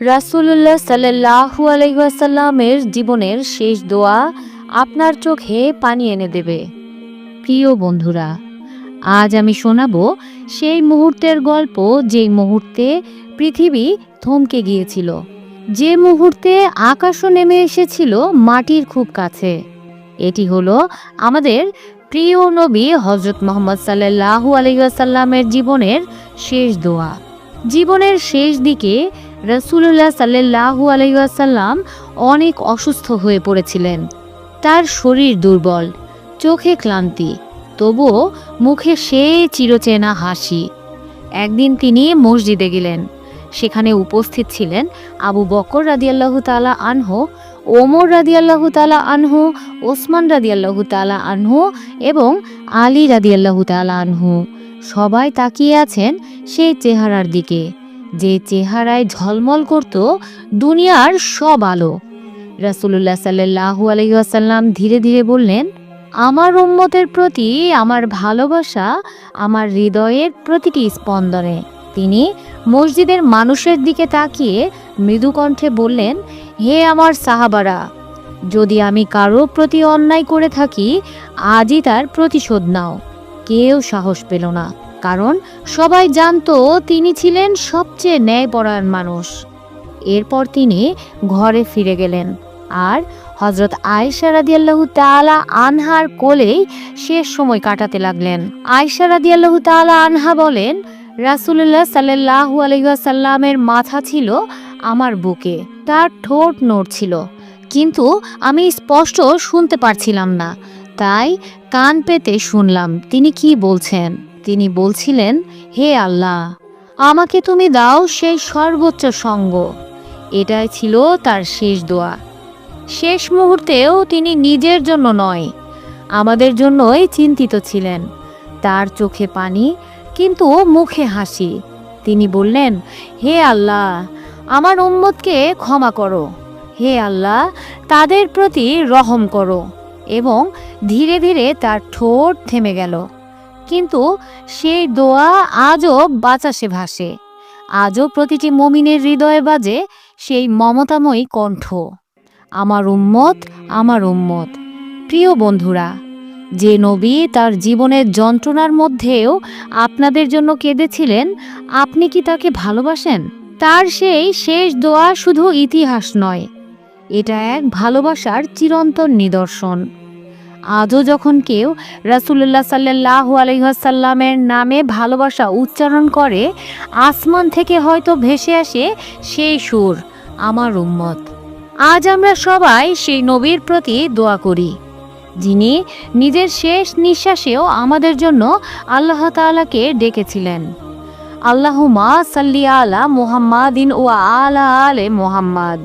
রাসূলুল্লাহ সাল্লাল্লাহু আলাইহি ওয়াসাল্লামের জীবনের শেষ দোয়া আপনার চোখে পানি এনে দেবে। প্রিয় বন্ধুরা, আজ আমি শোনাবো সেই মুহূর্তের গল্প যেই মুহূর্তে পৃথিবী থমকে গিয়েছিল। যে মুহূর্তে আকাশও নেমে এসেছিল মাটির খুব কাছে। এটি হলো আমাদের প্রিয় নবী হজরত মোহাম্মদ সাল্লাল্লাহু আলাইহি ওয়াসাল্লামের জীবনের শেষ দোয়া। জীবনের শেষ দিকে রসুল্লাহ সাল্লাহু আলাইসাল্লাম অনেক অসুস্থ হয়ে পড়েছিলেন। তার শরীর দুর্বল, চোখে ক্লান্তি, তবুও মুখে সেই চিরচেনা হাসি। একদিন তিনি মসজিদে গেলেন, সেখানে উপস্থিত ছিলেন আবু বকর রাদিয়াল্লাহু তালা আনহু, ওমর রাদিয়াল্লাহু তালা আনহু, ওসমান রাদিয়াল্লাহু তালা আনহু এবং আলী রাদিয়াল্লাহু তালা আনহু। সবাই তাকিয়ে আছেন সেই চেহারার দিকে। যে চেহারায় ঝলমল করত দুনিয়ার সব আলো। রাসুলুল্লাহ সাল্লাহু আলহিহাসাল্লাম ধীরে ধীরে বললেন, আমার উম্মতের প্রতি আমার ভালোবাসা আমার হৃদয়ের প্রতিটি স্পন্দনে। তিনি মসজিদের মানুষের দিকে তাকিয়ে মৃদুকণ্ঠে বললেন, হে আমার সাহাবারা, যদি আমি কারও প্রতি অন্যায় করে থাকি, আজই তার প্রতিশোধ নাও। কেউ সাহস পেল না। কারণ সবাই জানতো তিনি ছিলেন সবচেয়ে ন্যায়পরায়ণ মানুষ। এরপর তিনি ঘরে ফিরে গেলেন আর হজরত আয়েশা রাদিয়াল্লাহু তাআলা আনহার কোলেই শেষ সময় কাটাতে লাগলেন। আয়েশা রাদিয়াল্লাহু তাআলা আনহা বলেন, রাসূলুল্লাহ সাল্লাল্লাহু আলাইহি ওয়াসাল্লামের মাথা ছিল আমার বুকে, তার ঠোঁট নড়ছিল কিন্তু আমি স্পষ্ট শুনতে পারছিলাম না। তাই কান পেতে শুনলাম। তিনি কি বলছেন? তিনি বলছিলেন, হে আল্লাহ, আমাকে তুমি দাও সেই সর্বোচ্চ সঙ্গ। এটাই ছিল তার শেষ দোয়া। শেষ মুহূর্তেও তিনি নিজের জন্য নয়, আমাদের জন্যই চিন্তিত ছিলেন। তার চোখে পানি, কিন্তু মুখে হাসি। তিনি বললেন, হে আল্লাহ, আমার উম্মতকে ক্ষমা করো। হে আল্লাহ, তাদের প্রতি রহম করো। এবং ধীরে ধীরে তার ঠোঁট থেমে গেল। কিন্তু সেই দোয়া আজও বাতাসে ভাসে। আজও প্রতিটি মমিনের হৃদয়ে বাজে সেই মমতাময়ী কণ্ঠ। আমার উম্মত আমার উম্মত। প্রিয় বন্ধুরা, যে নবী তার জীবনের যন্ত্রণার মধ্যেও আপনাদের জন্য কেঁদেছিলেন, আপনি কি তাকে ভালোবাসেন? তার সেই শেষ দোয়া শুধু ইতিহাস নয়, এটা এক ভালোবাসার চিরন্তন নিদর্শন। আজও যখন কেউ রাসুল্লাহ সাল্লাহ আলহাসাল্লামের নামে ভালোবাসা উচ্চারণ করে, আসমান থেকে হয়তো ভেসে আসে সেই সুর, আমার উম্মত, আজ আমরা সবাই সেই নবীর প্রতি দোয়া করি, যিনি নিজের শেষ নিঃশ্বাসেও আমাদের জন্য আল্লাহ তাআলাকে ডেকেছিলেন। আল্লাহুমা সাল্লি আলা মুহাম্মাদিন ও আলা আলে মোহাম্মদ।